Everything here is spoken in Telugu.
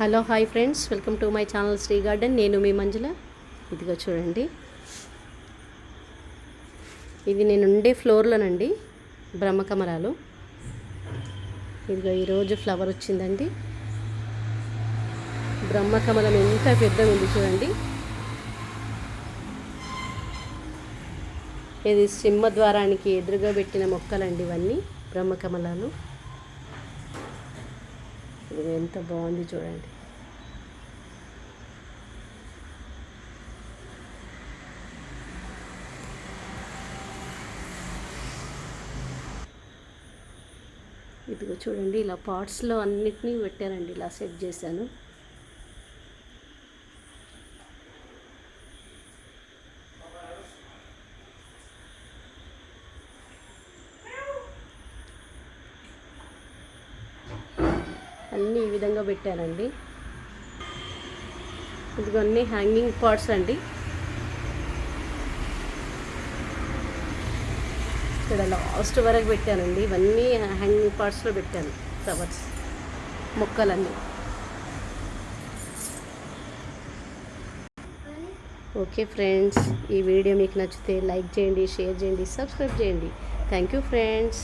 Hello hi friends. Welcome to my channel Sri garden. నేను మీ మంజుల. ఇదిగో చూడండి. ఇది నేను ఉండే ఫ్లోర్లోనండి. బ్రహ్మకమలాలు ఇదిగో ఈరోజు ఫ్లవర్ వచ్చిందండి. బ్రహ్మకమలం ఎంత పెద్దగా ఉంది చూడండి. ఇది సింహద్వారానికి ఎదురుగా పెట్టిన మొక్కలండి ఇవన్నీ బ్రహ్మకమలాలు. ఇది ఎంత బాగుంది చూడండి. ఇదిగో చూడండి ఇలా పార్ట్స్లో అన్నిటినీ పెట్టారండి ఇలా సెట్ చేశాను. అన్నీ ఈ విధంగా పెట్టానండి ఇదిగోన్ని హ్యాంగింగ్ పాట్స్ అండి. ఇక్కడ లాస్ట్ వరకు పెట్టానండి. ఇవన్నీ హ్యాంగింగ్ పార్ట్స్లో పెట్టాను ఫ్లవర్స్ మొక్కలన్నీ. ఓకే ఫ్రెండ్స్ ఈ వీడియో మీకు నచ్చితే లైక్ చేయండి షేర్ చేయండి సబ్స్క్రైబ్ చేయండి. Thank you friends